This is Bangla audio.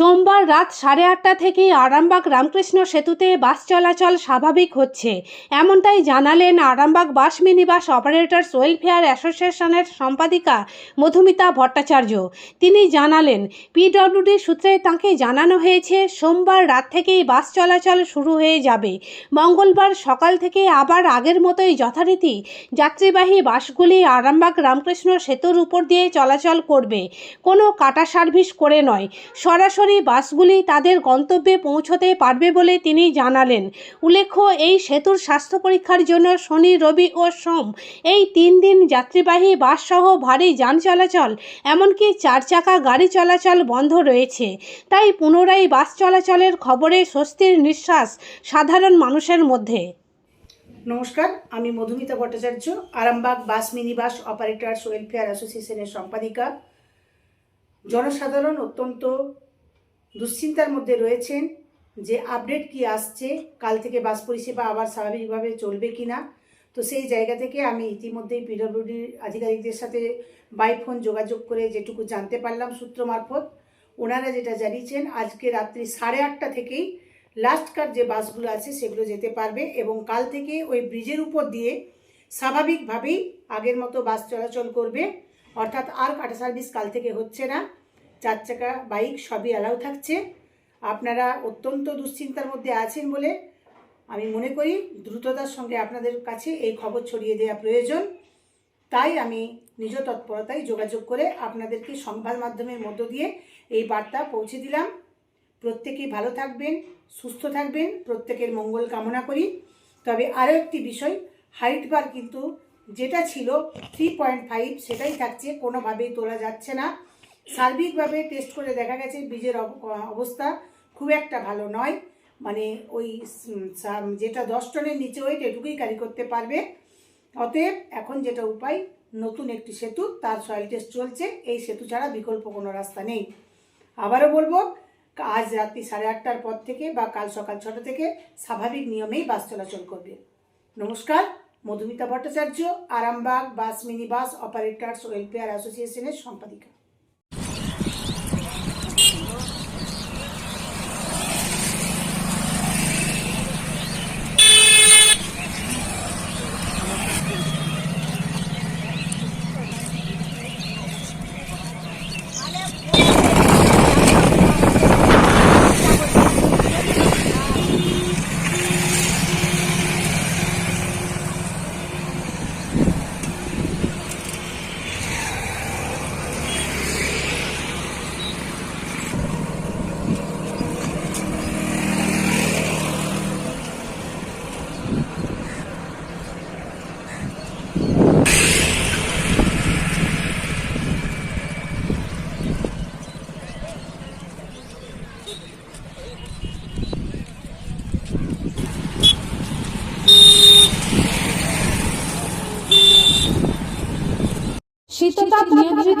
সোমবার রাত সাড়ে আটটা থেকে আরামবাগ রামকৃষ্ণ সেতুতে বাস চলাচল স্বাভাবিক হচ্ছে। এমনটাই জানালেন Arambagh bus mini bus operators welfare অ্যাসোসিয়েশনের সম্পাদিকা মধুমিতা ভট্টাচার্য। তিনি জানালেন, পিডব্লিউডি সূত্রে তাঁকে জানানো হয়েছে, সোমবার রাত থেকেই বাস চলাচল শুরু হয়ে যাবে। মঙ্গলবার সকাল থেকে আবার আগের মতোই যথারীতি যাত্রীবাহী বাসগুলি আরামবাগ রামকৃষ্ণ সেতুর উপর দিয়ে চলাচল করবে। কোনো কাটা সার্ভিস করে নয়। সরাসরি বাসগুলি তাদের গন্তব্যে পৌঁছতে পারবে বলে তিনি জানালেন। উল্লেখ্য, এই সেতুর স্বাস্থ্য পরীক্ষার জন্য শনি, রবি ও সোম এই তিন দিন যাত্রীবাহী বাসসহ ভারী যান চলাচল, এমনকি চার চাকা গাড়ি চলাচল বন্ধ রয়েছে। তাই পুনরায় বাস চলাচলের খবরে স্বস্তির নিঃশ্বাস সাধারণ মানুষের মধ্যে। নমস্কার, আমি Madhumita Bhattacharya, Arambagh bus mini bus operators welfare অ্যাসোসিয়েশনের সম্পাদিকা। জনসাধারণ অত্যন্ত দুশ্চিন্তার মধ্যে রয়েছেন যে আপডেট কি আসছে, কাল থেকে বাস পরিষেবা আবার স্বাভাবিকভাবে চলবে কি না তো সেই জায়গা থেকে আমি ইতিমধ্যেই পিডব্লিউডির আধিকারিকদের সাথে বাই ফোন যোগাযোগ করে যেটুকু জানতে পারলাম সূত্র মারফত, ওনারা যেটা জানিয়েছেন, আজকে রাত্রি সাড়ে আটটা থেকেই লাস্ট কার যে বাসগুলো আছে সেগুলো যেতে পারবে এবং কাল থেকে ওই ব্রিজের উপর দিয়ে স্বাভাবিকভাবেই আগের মতো বাস চলাচল করবে। অর্থাৎ আর কাটা সার্ভিস কাল থেকে হচ্ছে না। চার চাকা বাইক সবই অ্যালাউ থাকছে। আপনারা অত্যন্ত দুশ্চিন্তার মধ্যে আছেন বলে আমি মনে করি, দ্রুততার সঙ্গে আপনাদের কাছে এই খবর ছড়িয়ে দেওয়া প্রয়োজন। তাই আমি নিজ তৎপরতায় যোগাযোগ করে আপনাদেরকে সংবাদ মাধ্যমের মধ্য দিয়ে এই বার্তা পৌঁছে দিলাম। প্রত্যেকেই ভালো থাকবেন, সুস্থ থাকবেন, প্রত্যেকের মঙ্গল কামনা করি। তবে আরও একটি বিষয় হাইট বার কিন্তু যেটা ছিল থ্রি পয়েন্ট ফাইভ সেটাই থাকছে, কোনোভাবেই তোলা যাচ্ছে না। সার্বিকভাবে টেস্ট করে দেখা গেছে বীজের অব- অবস্থা খুব একটা ভালো নয়। মানে ওই যেটা দশ টনের নিচে ওয়েট এটুকুই ক্যারি করতে পারবে। অতএব এখন যেটা উপায়, নতুন একটি সেতু, তার সয়েল টেস্ট চলছে। এই সেতু ছাড়া বিকল্প কোনো রাস্তা নেই। আবারও বলব, আজ রাত্রি সাড়ে আটটার পর থেকে বা কাল সকাল ছটা থেকে স্বাভাবিক নিয়মেই বাস চলাচল করবে। নমস্কার, Madhumita Bhattacharya, Arambagh bus mini bus operators welfare অ্যাসোসিয়েশনের সম্পাদিকা। শীততাপ নিয়ন্ত্রিত